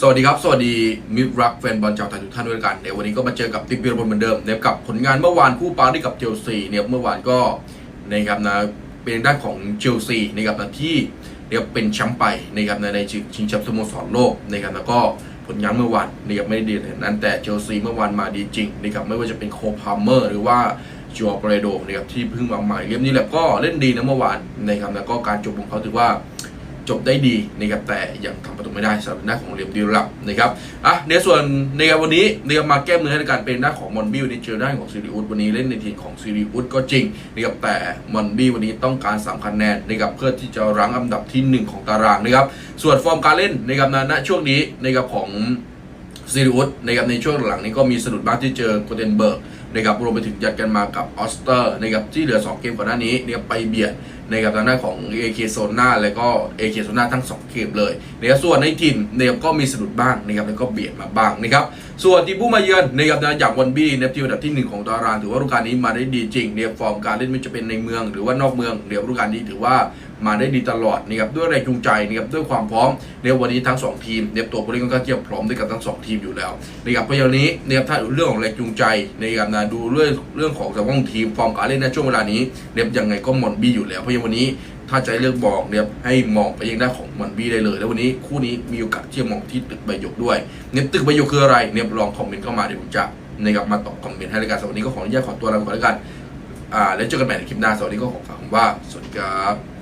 สวัสดีครับ สวัสดีมิตรรักแฟนบอลชาวไทยทุกท่านด้วยกันเดี๋ยววันนี้ก็มาเจอกับติ๊กเบียร์บอลเหมือนเดิมเนี่ยกับผลงานเมื่อวานคู่ปารีสกับเชลซีเนี่ยเมื่อวานก็นะครับนะเป็นด้านของเชลซีนะครับนะที่เรียกเป็นแชมป์ไปนะครับในในชิงแชมป์สโมสรโลกนะครับแล้วก็ผลงานเมื่อวานนะครับไม่ได้ดีขนาดนั้นแต่เชลซีเมื่อวานมาดีจริงนะครับไม่ว่าจะเป็นโคพาเมอร์หรือว่าจัวเปรโดนะครับที่เพิ่งมาใหม่เรียบนี้แหละก็เล่นดีนะเมื่อวานนะครับแล้วก็การจบของเขาถือว่า จบได้ดีนะครับแต่ยังทำประตูไม่ได้สำหรับหน้าของเรียมดีรับนะครับอะในส่วนในวันนี้นะครับมาแก้มือให้การเป็นหน้าของมอนบิวในเจอหน้าของซิริอุสวันนี้เล่นในทีมของซิริอุสก็จริงนะครับแต่มอนบิววันนี้ต้องการ3คะแนนนะครับเพื่อที่จะรั้งอันดับทีหนึ่1 ของตารางนะครับส่วนฟอร์มการเล่นนะครับณช่วงนี้นะครับของซีริอุสนะครับในช่วงหลังนี้ก็มีสะดุดบ้างที่เจอโกเทนเบิร์ก นะครับรวมไปถึงยัดกันมากับออสเตอร์นะครับที่เหลือ 2 เกมก่อนหน้านี้เนี่ยไปเบียดนะครับทางด้านของ AK โซนาและก็ AK โซนาทั้ง 2 เกมเลยนะครับส่วนในทีมเนี่ยก็มีสะดุดบ้างนะครับแล้วก็เบียดมาบ้างนะครับส่วนทีมผู้มาเยือนนะครับนะอย่างวันบี้นะครับที่อันดับที่ 1 ของตารางถือว่าฤดูกาลนี้มาได้ดีจริงเนี่ยฟอร์มการเล่นไม่จะเป็นในเมืองหรือว่านอกเมืองเดี๋ยวฤดูกาลนี้ถือว่ามาได้ดีตลอดนะครับด้วยแรงจูงใจนะครับด้วยความพร้อมเนี่ยวันนี้ทั้งสองทีมเนี่ยตัวผู้เล่นก็เทียบพร้อมด้วยกันทั้งสองทีมอยู่แล้วนะครับเพราะอย่างนี้นะครับถ้าเรื่องของแรงจูงใจนะครับนะดูเรื่องเรื่องของสภาพทีมฟอร์มการเล่นในช่วงเวลานี้เนี่ยยังไงก็มอนบี้อยู่แล้ว เพราะย่างวันนี้ถ้าให้เลือกบอกเนี่ยให้มองไปยังด้านของมอนบี้ได้เลย แล้ววันนี้คู่นี้มีโอกาสที่จะมองที่ตึกใบหยกด้วยเนี่ยตึกใบหยกคืออะไรเนี่ยลองคอมเมนต์เข้ามาเดี๋ยวผมจะนะครับมาตอบคอมเมนต์ให้รายการสวัสดีก็ขออนุญาตขอตัวลาไปก่อนแล้วกันอ่าแล้วเจอกันใหม่ในคลิปหน้าสวัสดีก็ขอฝากผมว่าสวัสดีครับ